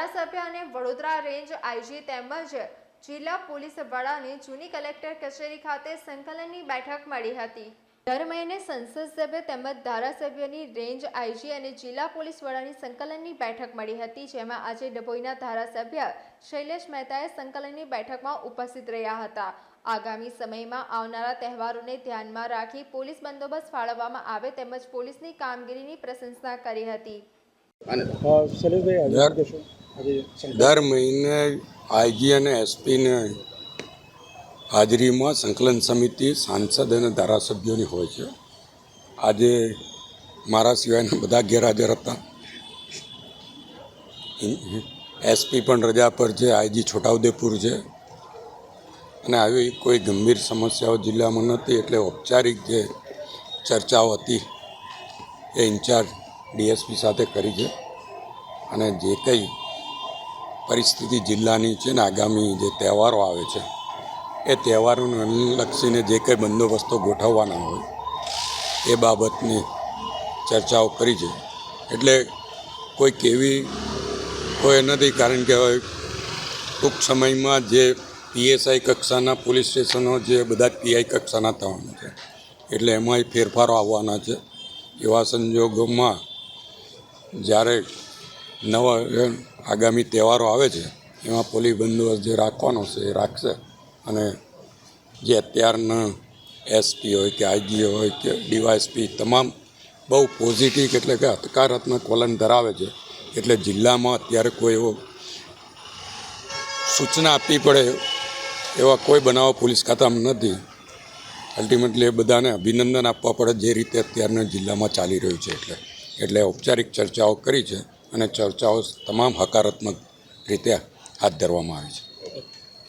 ધારાસભ્ય અને Vadodara range IG તેમજ જિલ્લા પોલીસ વડાની જૂની કલેક્ટર કચેરી ખાતે સંકલનની બેઠક મળી હતી. દર મહિને સંસદ સભ્ય તેમજ ધારાસભ્યની રેન્જ આઈજી અને જિલ્લા પોલીસ વડાની સંકલનની બેઠક મળી હતી, જેમાં આજે ડભોઈના ધારાસભ્ય શૈલેષ મહેતાએ સંકલનની બેઠકમાં ઉપસ્થિત રહ્યા હતા. આગામી સમયમાં આવનારા તહેવારોને ધ્યાનમાં રાખી પોલીસ બંદોબસ્ત ફાળવવામાં આવે તેમજ પોલીસની કામગીરીની પ્રશંસા કરી હતી. દર મહિને આઈજી અને એસપીને હાજરીમાં સંકલન સમિતિ સાંસદ અને ધારાસભ્યોની હોય છે. આજે મારા સિવાયના બધા ગેરહાજર હતા. એસપી પણ રજા પર છે આઈજી છોટાઉદેપુર છે. અને આવી કોઈ ગંભીર સમસ્યાઓ જિલ્લામાં નથી એટલે ઔપચારિક જે ચર્ચાઓ હતી એ ઇન્ચાર્જ ડીએસપી સાથે કરી છે. અને જે કંઈ પરિસ્થિતિ જિલ્લાની છે ને આગામી જે તહેવારો આવે છે, એ તહેવારોને અનુલક્ષીને જે કંઈ બંદોબસ્તો ગોઠવવાના હોય, એ બાબતની ચર્ચાઓ કરી છે. એટલે કોઈ કેવી, કોઈ નથી, કારણ કે હવે ટૂંક સમયમાં જે પીએસઆઈ કક્ષાના પોલીસ સ્ટેશનો જે બધા પીઆઈ કક્ષાના થવાના છે, એટલે એમાંય ફેરફારો આવવાના છે. એવા સંજોગોમાં જ્યારે નવા આગામી તહેવારો આવે છે, એમાં પોલીસ બંદોબસ્ત જે રાખવાનો છે, એ રાખશે. અને જે અત્યારના એસપી હોય કે આઈજી હોય કે ડીવાયએસપી તમામ બહુ પોઝિટિવ એટલે કે હકારાત્મક વલણ ધરાવે છે. એટલે જિલ્લામાં અત્યારે કોઈ એવો સૂચના આપવી પડે એવા કોઈ બનાવો પોલીસ ખાતામાં નથી. અલ્ટિમેટલી એ બધાને અભિનંદન આપવા પડે જે રીતે અત્યારના જિલ્લામાં ચાલી રહ્યું છે એટલે. એટલે ઔપચારિક ચર્ચાઓ કરી છે અને ચર્ચાઓ તમામ હકારાત્મક રીતે હાથ ધરવામાં આવી છે.